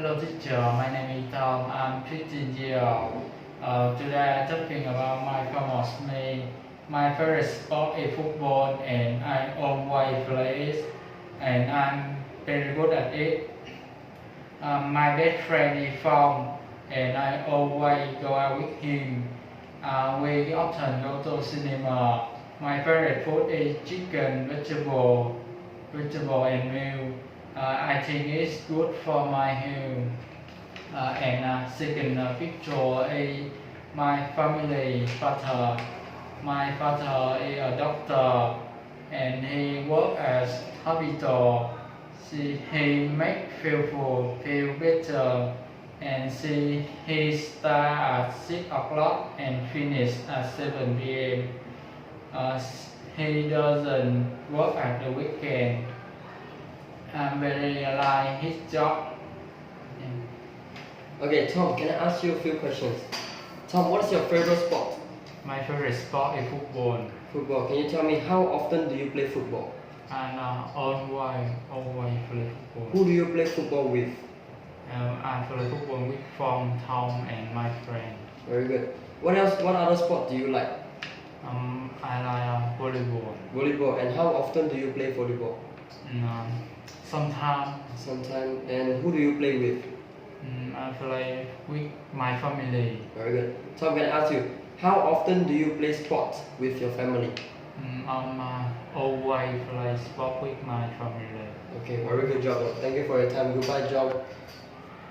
Hello teacher, my name is Tom. I'm 15 years old. Uh, today I'm talking about my famous me. My favorite sport is football and I always play it and I'm very good at it. Um, my best friend is Phong and I always go out with him. Uh, we often go to cinema. My favorite food is chicken, vegetable, vegetable and meal. Uh, I think it's good for my health. Uh, and uh, second picture is my family father. My father is a doctor and he work as hospital. See, he make people feel better and he start at 6 o'clock and finish at 7 p.m. Uh, he doesn't work at the weekend. I'm very like his job. Yeah. Okay, Tom, can I ask you a few questions? Tom, what is your favorite sport? My favorite sport is football. Football. Can you tell me how often do you play football? And uh, always, always play football. Who do you play football with? Um, I play football with from Tom, and my friend. Very good. What else? What other sport do you like? Um, I like uh, volleyball. Volleyball. And how often do you play volleyball? And, um, sometimes Sometime. And who do you play with? um, I play with my family. Very good. So I'm going to ask you, how often do you play sports with your family? Um, I'm uh, always play sport with my family. Okay, very good job. Thank you for your time. Goodbye, John.